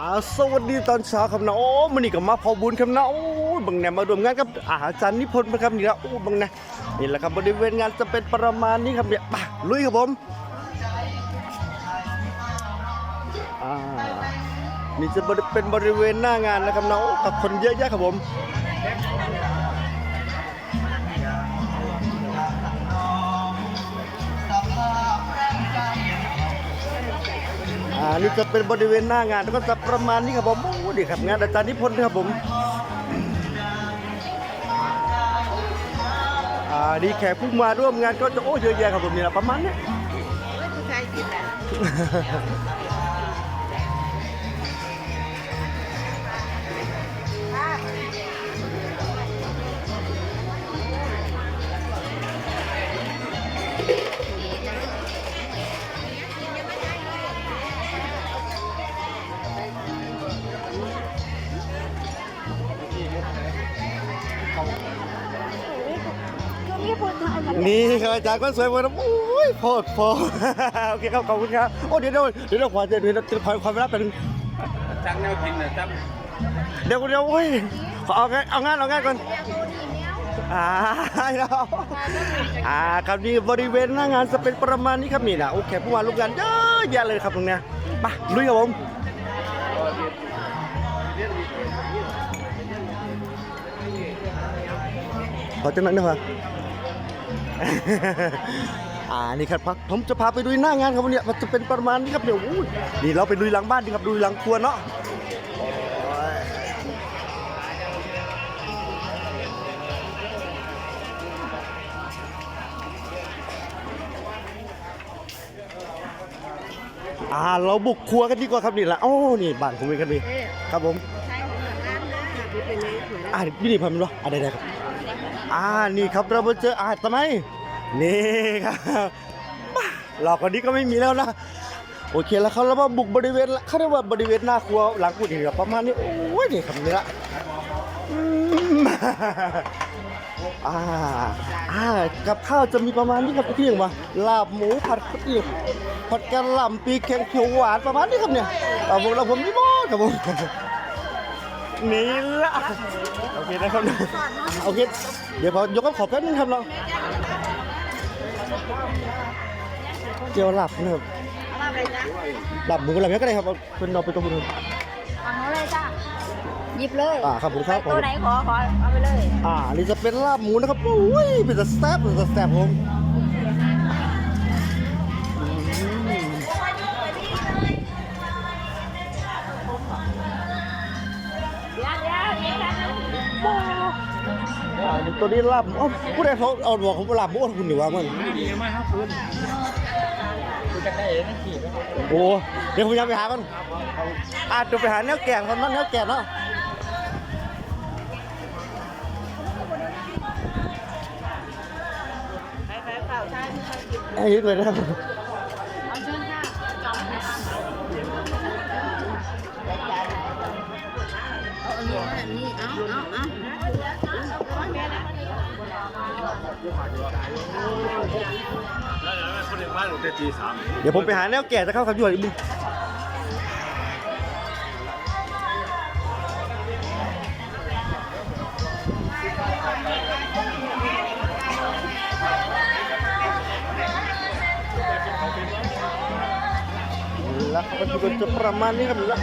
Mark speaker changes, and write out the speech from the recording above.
Speaker 1: อ่าสวัสดีตอนเช้าครับนะโอ้มันนี่ก็มาพอบุญครับนะโอ้บังแนมาร่วมงานกับอาจารย์นิพนธ์ครับนี่ละโอ้บังแนนี่แหละครับบริเวณงานจะเป็นประมาณนี้ครับเนี่ยไปลุยครับผมอ่านี่จะเป็นบริเวณหน้างานนะครับนะโอ้กับคนเยอะแยะครับผม นี่จะเป็นบริเวณหน้างานแล้วก็จะประมาณนี้ครับผมโอ้ดีครับงานอาจารย์นิพนธ์ครับผมอ่านี่แขกผู้มาร่วมงานก็จะโอ้เยอะแยะครับผมนี่แหละประมาณเนี้
Speaker 2: น
Speaker 3: ถ่ายมา
Speaker 1: นี่ครับอาจารย์ก็สวยหมดนะโอ้ยโพดโพดโอเคครับขอบคุณครับโอ้เดี๋ยวเดี๋ยวเดี๋ยวเดี๋ยวขอเดี๋ยวเดี๋ยวเดี๋ยวขอขอเวลาแป๊บนึง
Speaker 4: จังแนวกินนะจัง
Speaker 1: เดี๋ยวเดี๋ยวโอ้ยขอเอางานเอางานเอางานก่อนอ่าแล้วอ่าครับนี่บริเวณหน้างานจะเป็นประมาณนี้ครับนี่นะโอเคผู้มาร่วมงานเยอะแยะเลยครับตรงเนี้ยไปลุยครับผมขอจังนั้นนะครับ อ่านี่ครับพักผมจะพาไปดูหน้างานครับวันนี้มันจะเป็นประมาณนี้ครับเดี๋ยวอู้ยนี่เราไปดูหลังบ้านดีครับดูหลังครัวเนาะโอ้ยอ่าเราบุกครัวกันดีกว่าครับนี่ละโอ้นี่บ้านผมเองครับนี่ครับผม
Speaker 2: ใช้ของแบบนั้นนะค่ะดูเป็นไงสวย
Speaker 1: อ่าพี่นี่พามันวะอ่าได้ได้ครับ อ่านี่ครับเรามาเจออาทำไมนี่ครับหลอกคนนี้ก็ไม่มีแล้วนะโอเคแล้วเขาแล้วมาบุกบริเวณเขาเรียกว่าบริเวณหน้าครัวหลังกุฏิครับประมาณนี้โอ้ยนี่คำนี้ละอืมอ่าอ่ากับข้าวจะมีประมาณนี้ครับพี่ยังมาลาบหมูผัดข้าวเตี๋ยวผัดกะหล่ำปีแกงเขียวหวานประมาณนี้ครับเนี่ยเอาผมเราผมนี่มอครับผม นี่ละโอเคนะครับโอเคเดี๋ยวพอยกกับขอบแป๊บนึงครับเราเจียวหลับนะครับ
Speaker 2: อะไรจ๊ะ
Speaker 1: หลับหมูหลับยังก็ได้ครับเอาเป็นเอาไปตัวคุณ
Speaker 3: ฝั่งโน้นเลยจ้ะหยิบเลย
Speaker 1: อ่าครับผมครับผม
Speaker 3: ตัวไหนขอขอเอาไปเลย
Speaker 1: อ่านี่จะเป็นลาบหมูนะครับโอ้ยเป็นสแซ่บเป็นสแซ่บผม ตัวนี้ลาบอ๋อผู้ใดเขาเอาบอกผมว่าลาบหมูอ้วนคุณหรือว่ามัน
Speaker 4: ดีมากครับคุณคุณจะได้เองนะขี่
Speaker 1: โอ้เดี๋ยวผมยังไปหากันอาจะไปหาแนวแก่คนนั้นแนวแก่เนาะ
Speaker 2: ไฟเปล่าใช่ผู้ชายกิน
Speaker 1: ไอ้ยึดเลยนะ
Speaker 3: เอา
Speaker 4: แล้วคนหนึ่งบ้านหนูจะตีสาม
Speaker 1: เดี๋ยวผมไปหาแนวแก่จะเข้าครับอยู่อีกมึงล้วก็จะเป็จะประมาณนี้ครับล้ว